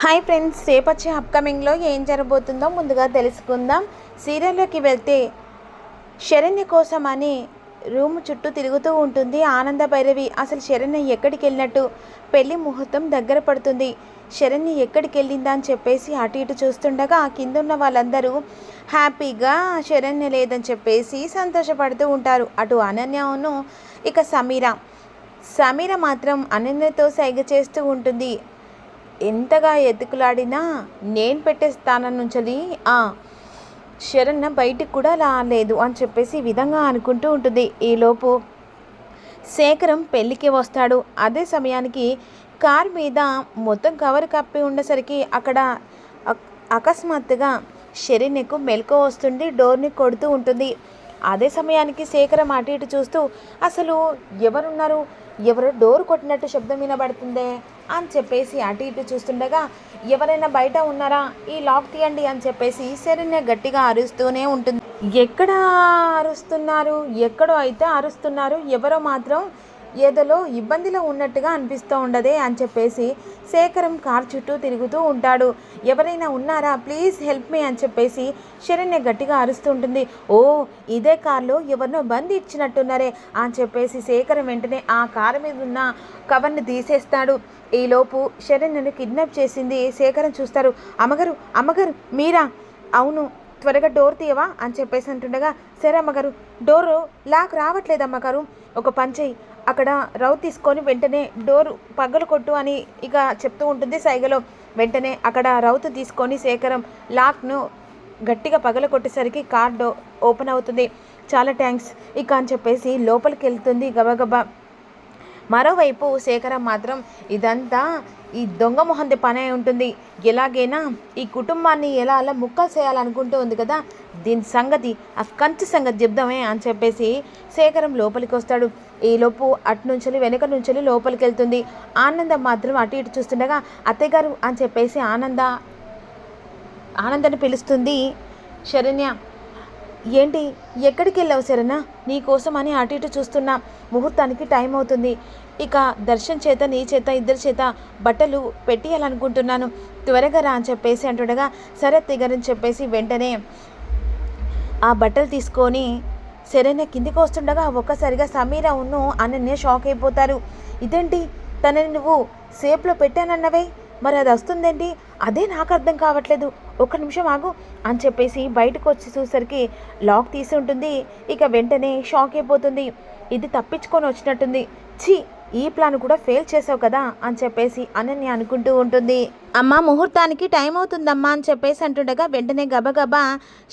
Hi friends రేపు వచ్చే అప్కమింగ్లో ఏం జరగబోతుందో ముందుగా తెలుసుకుందాం. సీరియల్లోకి వెళ్తే శరణ్య కోసం అని రూమ్ చుట్టూ తిరుగుతూ ఉంటుంది ఆనంద భైరవి. అసలు శరణ్య ఎక్కడికి వెళ్ళినట్టు పెళ్ళి ముహూర్తం దగ్గర పడుతుంది. శరణ్య ఎక్కడికి వెళ్ళిందా అని చెప్పేసి అటు ఇటు చూస్తుండగా ఆ కింద ఉన్న వాళ్ళందరూ హ్యాపీగా శరణ్య లేదని చెప్పేసి సంతోషపడుతూ ఉంటారు. అటు అనన్యను ఇక సమీర. సమీర మాత్రం అనన్యతో సైగ చేస్తూ ఉంటుంది. ఎంతగా ఎతుకులాడినా నేను పెట్టే స్థానం నుంచి ఆ శరణ్య బయటికి కూడా రాలేదు అని చెప్పేసి ఈ విధంగా అనుకుంటూ ఉంటుంది. ఈలోపు శేఖరం పెళ్ళికి వస్తాడు. అదే సమయానికి కార్ మీద మొత్తం కవర్ కప్పి ఉండేసరికి అక్కడ అకస్మాత్తుగా శరణ్యకు మెలకు వస్తుంది డోర్ని కొడుతూ ఉంటుంది. అదే సమయానికి శేఖరం అటు ఇటు చూస్తూ అసలు ఎవరున్నారు? ఎవరో డోర్ కొట్టినట్టు శబ్దం వినబడుతుందే? అని చెప్పేసి అటు ఇటు చూస్తుండగా ఎవరైనా బయట ఉన్నారా? ఈ లాక్ తీయండి అని చెప్పేసి శరణ్య గట్టిగా అరుస్తూనే ఉంటుంది. ఎక్కడ అరుస్తున్నారు? ఎక్కడో అయితే అరుస్తున్నారు? ఎవరో మాత్రం ఏదోలో ఇబ్బందిలో ఉన్నట్టుగా అనిపిస్తూ ఉండదే అని చెప్పేసి శేఖరం కార్ చుట్టూ తిరుగుతూ ఉంటాడు. ఎవరైనా ఉన్నారా? ప్లీజ్ హెల్ప్ మీ అని చెప్పేసి శరణ్య గట్టిగా అరుస్తూ ఉంటుంది ఓ ఇదే కార్లో ఎవరినో బంద్ ఇచ్చినట్టున్నారే అని చెప్పేసి శేఖరం వెంటనే ఆ కారు మీద ఉన్న కవర్ని తీసేస్తాడు. ఈలోపు శరణ్యను కిడ్నాప్ చేసింది శేఖరం చూస్తారు. అమ్మగారు అమ్మగారు మీరా? అవును త్వరగా డోర్ తీయవా అని చెప్పేసి అంటుండగా సరే అమ్మగారు డోరు లాక్ రావట్లేదు అమ్మగారు. ఒక పంచేయి అక్కడ రౌ తీసుకొని వెంటనే డోర్ పగలు కొట్టు అని ఇక చెప్తూ ఉంటుంది సైగలో. వెంటనే అక్కడ రౌతు తీసుకొని శేఖరం లాక్ను గట్టిగా పగల కొట్టేసరికి కార్ డో ఓపెన్ అవుతుంది. చాలా థ్యాంక్స్. ఇక అని చెప్పేసి లోపలికి వెళ్తుంది గబగబా. మరోవైపు శేఖరం మాత్రం ఇదంతా ఈ దొంగ మొహంది పని అయి ఉంటుంది. ఎలాగైనా ఈ కుటుంబాన్ని ఎలా అలా ముక్కలు చేయాలనుకుంటూ ఉంది కదా? దీని సంగతి ఆ కంచి సంగతి చెప్దామే అని చెప్పేసి శేఖరం లోపలికి వస్తాడు. ఈలోపు అటు నుంచి వెనుక నుంచి లోపలికి వెళ్తుంది. ఆనందం మాత్రం అటు ఇటు చూస్తుండగా అత్తయ్య గారు అని చెప్పేసి ఆనంద ఆనందని పిలుస్తుంది శరణ్య. ఏంటి? ఎక్కడికి వెళ్ళావు శరణ? నీకోసం అని అటు ఇటు చూస్తున్నా ముహూర్తానికి టైం అవుతుంది. ఇక దర్శన్ చేత నీ చేత ఇద్దరి చేత బట్టలు పెట్టియాలనుకుంటున్నాను త్వరగా రా అని చెప్పేసి అంటుండగా సరే తిగరని చెప్పేసి వెంటనే ఆ బట్టలు తీసుకొని శరణ్య కిందికి వస్తుండగా ఒక్కసారిగా సమీర ఉన్ను అనన్య షాక్ అయిపోతారు. ఇదేంటి? తనని నువ్వు సేఫ్లో పెట్టానన్నవే? మరి అది వస్తుందేంటి? అదే నాకు అర్థం కావట్లేదు. ఒక్క నిమిషం ఆగు అని చెప్పేసి బయటకు వచ్చి చూసరికి లాక్ తీసి ఉంటుంది. ఇక వెంటనే షాక్ అయిపోతుంది. ఇది తప్పించుకొని వచ్చినట్టుంది. ఛీ ఈ ప్లాన్ కూడా ఫెయిల్ చేసావు కదా అని చెప్పేసి అనన్య అనుకుంటూ ఉంటుంది. అమ్మ ముహూర్తానికి టైం అవుతుందమ్మా అని చెప్పేసి అంటుండగా వెంటనే గబగబా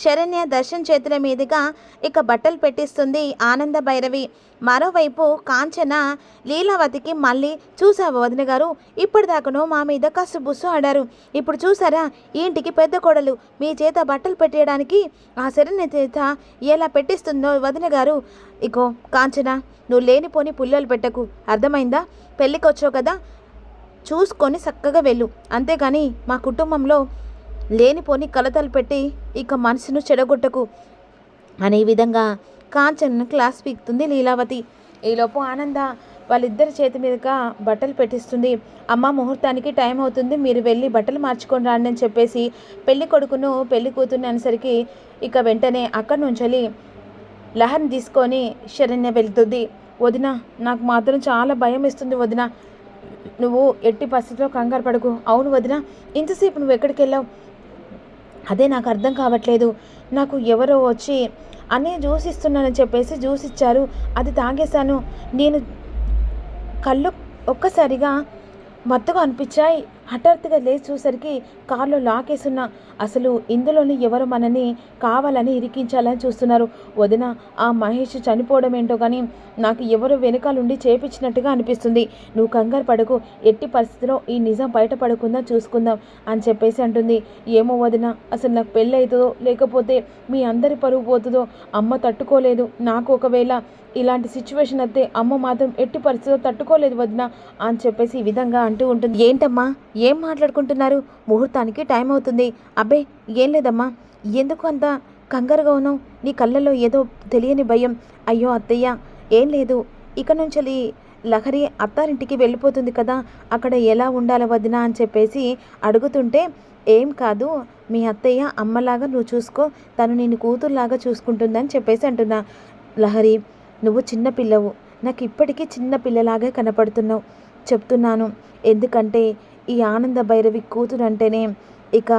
శరణ్య దర్శన్ చేతుల మీదుగా ఇక బట్టలు పెట్టిస్తుంది ఆనంద భైరవి. మరోవైపు కాంచన లీలావతికి మళ్ళీ చూసావు వదిన గారు? ఇప్పటిదాకను మా మీద కసు బుస్సు ఆడారు. ఇప్పుడు చూసారా? ఈ ఇంటికి పెద్ద కోడలు. మీ చేత బట్టలు పెట్టేయడానికి ఆ శరణ్య చేత ఎలా పెట్టిస్తుందో వదిన గారు? ఇగో కాంచన నువ్వు లేనిపోని పుల్లలు పెట్టకు. అర్థమైందా? పెళ్ళికి వచ్చావు కదా? చూసుకొని చక్కగా వెళ్ళు. అంతేగాని మా కుటుంబంలో లేనిపోని కలతలు పెట్టి ఇక మనసును చెడగొట్టకు. అనే విధంగా కాంచన్ క్లాస్ పీక్తుంది లీలావతి. ఈలోపు ఆనంద వాళ్ళిద్దరి చేతి మీదుగా బట్టలు పెట్టిస్తుంది. అమ్మ ముహూర్తానికి టైం అవుతుంది. మీరు వెళ్ళి బట్టలు మార్చుకొని రండి అని చెప్పేసి పెళ్ళి కొడుకును పెళ్ళి కూతుర్ని అనేసరికి ఇక వెంటనే అక్కడి నుంచి లహన్ తీసుకొని శరణ్య వెళ్తుంది. వదిన నాకు మాత్రం చాలా భయం ఇస్తుంది వదిన. నువ్వు ఎట్టి పరిస్థితిలో కంగారు పడకు. అవును వదిన ఇంతసేపు నువ్వు ఎక్కడికి వెళ్ళావు? అదే నాకు అర్థం కావట్లేదు. నాకు ఎవరో వచ్చి అన్నీ జ్యూస్ ఇస్తున్నానని చెప్పేసి జ్యూస్ ఇచ్చారు అది తాగేశాను. నేను కళ్ళు ఒక్కసారిగా మత్తుగా అనిపించాయి. హఠాత్తుగా లేచి చూసరికి కారులో లాకేసున్న అసలు ఇందులోని ఎవరు మనని కావాలని ఇరికించాలని చూస్తున్నారు. వదిన ఆ మహేష్ చనిపోవడం ఏంటో కానీ నాకు ఎవరు వెనకాలండి చేపించినట్టుగా అనిపిస్తుంది. నువ్వు కంగారు పడకు ఎట్టి పరిస్థితిలో ఈ నిజం బయటపడకుండా చూసుకుందాం అని చెప్పేసి అంటుంది. ఏమో వదిన అసలు నాకు పెళ్ళి అవుతుందో లేకపోతే మీ అందరి పరువు పోతుందో అమ్మ తట్టుకోలేదు. నాకు ఒకవేళ ఇలాంటి సిచ్యువేషన్ అయితే అమ్మ మాత్రం ఎట్టి పరిస్థితిలో తట్టుకోలేదు వదిన అని చెప్పేసి ఈ విధంగా అంటూ ఉంటుంది. ఏంటమ్మా ఏం మాట్లాడుకుంటున్నారు? ముహూర్తానికి టైం అవుతుంది. అబ్బే ఏం లేదమ్మా. ఎందుకు అంత కంగారుగా ఉన్నావు? నీ కళ్ళల్లో ఏదో తెలియని భయం. అయ్యో అత్తయ్య ఏం లేదు. ఇక నుంచి లహరి అత్తారింటికి వెళ్ళిపోతుంది కదా. అక్కడ ఎలా ఉండాలి వదినా అని చెప్పేసి అడుగుతుంటే ఏం కాదు. మీ అత్తయ్య అమ్మలాగా నువ్వు చూసుకో. తను నేను కూతురులాగా చూసుకుంటుందని చెప్పేసి అంటున్నా. లహరి నువ్వు చిన్న పిల్లవు. నాకు ఇప్పటికీ చిన్న పిల్లలాగే కనపడుతున్నావు. చెప్తున్నాను. ఎందుకంటే ఈ ఆనంద భైరవి కూతురు అంటేనే ఇక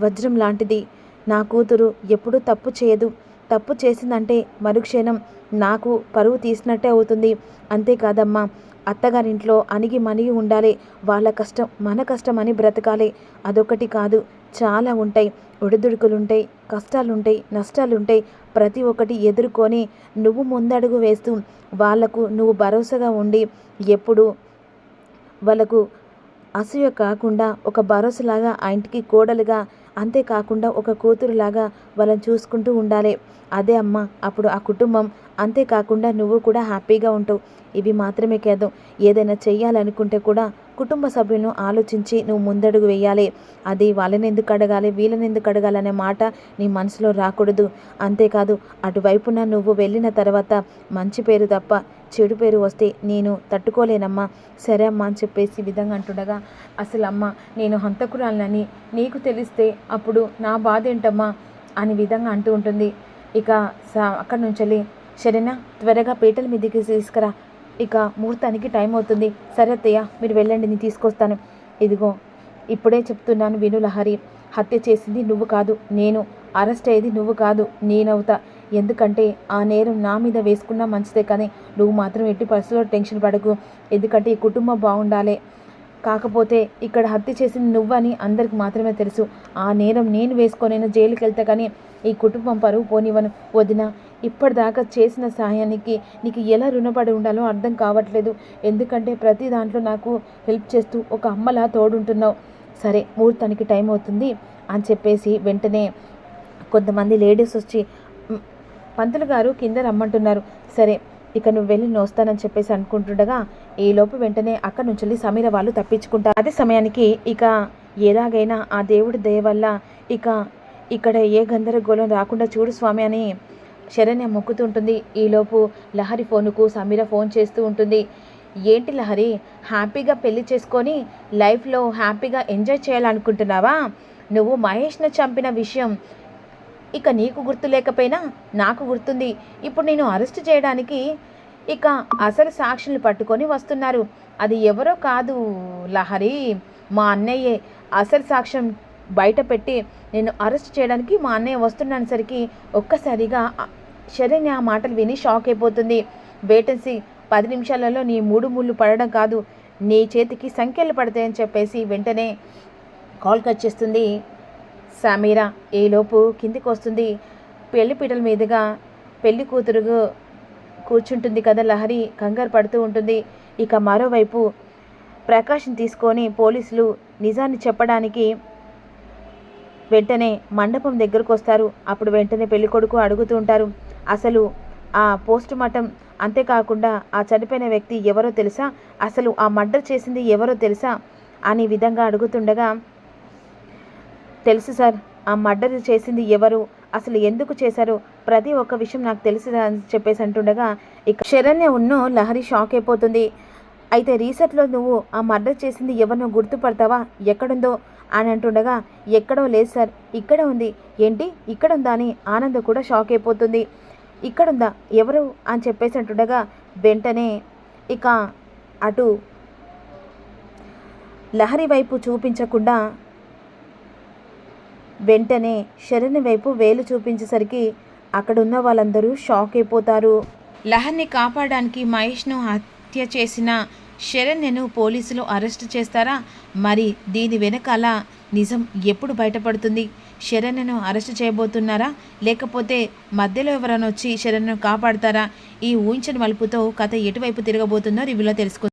వజ్రం లాంటిది. నా కూతురు ఎప్పుడూ తప్పు చేయదు. తప్పు చేసిందంటే మరుక్షణం నాకు పరువు తీసినట్టే అవుతుంది. అంతేకాదమ్మా అత్తగారింట్లో అణిగి మణిగి ఉండాలి. వాళ్ళ కష్టం మన కష్టం అని బ్రతకాలి. అదొకటి కాదు చాలా ఉంటాయి. ఒడిదుడుకులుంటాయి కష్టాలుంటాయి నష్టాలుంటాయి. ప్రతి ఒక్కటి ఎదుర్కొని నువ్వు ముందడుగు వేస్తూ వాళ్ళకు నువ్వు భరోసాగా ఉండి ఎప్పుడు వాళ్ళకు అసూయ కాకుండా ఒక భరోసాలాగా ఆ ఇంటికి కోడలుగా అంతేకాకుండా ఒక కూతురులాగా వాళ్ళని చూసుకుంటూ ఉండాలి. అదే అమ్మ అప్పుడు ఆ కుటుంబం అంతేకాకుండా నువ్వు కూడా హ్యాపీగా ఉంటావు ఇవి మాత్రమే కాదు ఏదైనా చెయ్యాలనుకుంటే కూడా కుటుంబ సభ్యులను ఆలోచించి నువ్వు ముందడుగు వేయాలి. అది వాళ్ళని ఎందుకు అడగాలి వీళ్ళని ఎందుకు అడగాలనే మాట నీ మనసులో రాకూడదు. అంతేకాదు అటువైపున నువ్వు వెళ్ళిన తర్వాత మంచి పేరు తప్ప చెడు పేరు వస్తే నేను తట్టుకోలేనమ్మా. సరే అమ్మా అని చెప్పేసి విధంగా అంటుండగా అసలు అమ్మ నేను హంతకురాలని నీకు తెలిస్తే అప్పుడు నా బాధ ఏంటమ్మా? అని విధంగా అంటూ ఉంటుంది. ఇక సా అక్కడి నుంచి వెళ్ళి సరేనా త్వరగా పీటల మీదకి తీసుకురా. ఇక ముహూర్తానికి టైం అవుతుంది. సరే అత్తయ్య మీరు వెళ్ళండి నేను తీసుకొస్తాను. ఇదిగో ఇప్పుడే చెప్తున్నాను విను లహరి. హత్య చేసింది నువ్వు కాదు నేను. అరెస్ట్ అయ్యేది నువ్వు కాదు నేనవుతా. ఎందుకంటే ఆ నేరం నా మీద వేసుకున్నా మంచిదే కానీ నువ్వు మాత్రం ఎట్టి పరిస్థితుల్లో టెన్షన్ పడకు. ఎందుకంటే ఈ కుటుంబం బాగుండాలి. కాకపోతే ఇక్కడ హత్య చేసింది నువ్వని అందరికి మాత్రమే తెలుసు. ఆ నేరం నేను వేసుకొని జైలుకి వెళ్తా కానీ ఈ కుటుంబం పరువు పోనివ్వను. వదిన ఇప్పటిదాకా చేసిన సహాయానికి నీకు ఎలా రుణపడి ఉండాలో అర్థం కావట్లేదు. ఎందుకంటే ప్రతి దాంట్లో నాకు హెల్ప్ చేస్తూ ఒక అమ్మలా తోడుంటున్నావు. సరే ముహూర్తానికి టైం అవుతుంది అని చెప్పేసి వెంటనే కొంతమంది లేడీస్ వచ్చి పంతులు గారు కింద రమ్మంటున్నారు. సరే ఇక నువ్వు వెళ్ళి నోస్తానని చెప్పేసి అనుకుంటుండగా ఈలోపు వెంటనే అక్కడి నుంచి వెళ్ళి సమీర వాళ్ళు తప్పించుకుంటారు. అదే సమయానికి ఇక ఎలాగైనా ఆ దేవుడి దయ వల్ల ఇక ఇక్కడ ఏ గందరగోళం రాకుండా చూడు స్వామి అని శరణ్య మొక్కుతుంటుంది. ఈలోపు లహరి ఫోనుకు సమీర ఫోన్ చేస్తూ ఉంటుంది. ఏంటి లహరి హ్యాపీగా పెళ్ళి చేసుకొని లైఫ్లో హ్యాపీగా ఎంజాయ్ చేయాలనుకుంటున్నావా? నువ్వు మహేష్ను చంపిన విషయం ఇక నీకు గుర్తు లేకపోయినా నాకు గుర్తుంది. ఇప్పుడు నేను అరెస్ట్ చేయడానికి ఇక అసలు సాక్షులు పట్టుకొని వస్తున్నారు. అది ఎవరో కాదు లహరి మా అన్నయ్యే. అసలు సాక్ష్యం బయట పెట్టి నేను అరెస్ట్ చేయడానికి మా అన్నయ్య వస్తున్నాను సరికి ఒక్కసారిగా శరణ్య ఆ మాటలు విని షాక్ అయిపోతుంది. వేటెన్సీ పది నిమిషాలలో నీ మూడు ముళ్ళు పడడం కాదు నీ చేతికి సంఖ్యలు పడతాయని చెప్పేసి వెంటనే కాల్ కట్ చేస్తుంది. సమీరా ఈలోపు కిందికి వస్తుంది పెళ్ళి పీటల మీదుగా పెళ్ళి కూతురు కూర్చుంటుంది కదా లహరి. కంగారు పడుతూ ఉంటుంది. ఇక మరోవైపు ప్రకాశం తీసుకొని పోలీసులు నిజాన్ని చెప్పడానికి వెంటనే మండపం దగ్గరకు వస్తారు అప్పుడు వెంటనే పెళ్ళికొడుకు అడుగుతూ ఉంటారు. అసలు ఆ పోస్ట్ మార్టం అంతేకాకుండా ఆ చనిపోయిన వ్యక్తి ఎవరో తెలుసా? అసలు ఆ మర్డర్ చేసింది ఎవరో తెలుసా? అనే విధంగా అడుగుతుండగా తెలుసు సార్ ఆ మర్డర్ చేసింది ఎవరు అసలు ఎందుకు చేశారు ప్రతి ఒక్క విషయం నాకు తెలుసు అని చెప్పేసి అంటుండగా ఇక శరణ్య ఉన్ను లహరి షాక్ అయిపోతుంది. అయితే రీసెర్చ్లో నువ్వు ఆ మర్డర్ చేసింది ఎవరినో గుర్తుపడతావా? ఎక్కడుందో? అని అంటుండగా ఎక్కడో లేదు సార్ ఇక్కడ ఉంది. ఏంటి? ఇక్కడ ఉందా అని ఆనంద్ కూడా షాక్ అయిపోతుంది. ఇక్కడుందా? ఎవరు? అని చెప్పేసి అంటుండగా వెంటనే ఇక అటు లహరి వైపు చూపించకుండా వెంటనే శరణి వైపు వేలు చూపించేసరికి అక్కడున్న వాళ్ళందరూ షాక్ అయిపోతారు. లహర్ని కాపాడడానికి మహేష్ను హత్య చేసిన శరణ్యను పోలీసులు అరెస్ట్ చేస్తారా? మరి దీని వెనకాల నిజం ఎప్పుడు బయటపడుతుంది? శరణ్యను అరెస్ట్ చేయబోతున్నారా? లేకపోతే మధ్యలో ఎవరైనా వచ్చి శరణ్యను కాపాడతారా? ఈ ఊహించని మలుపుతో కథ ఎటువైపు తిరగబోతుందో రివ్యూలో తెలుసుకుందాం.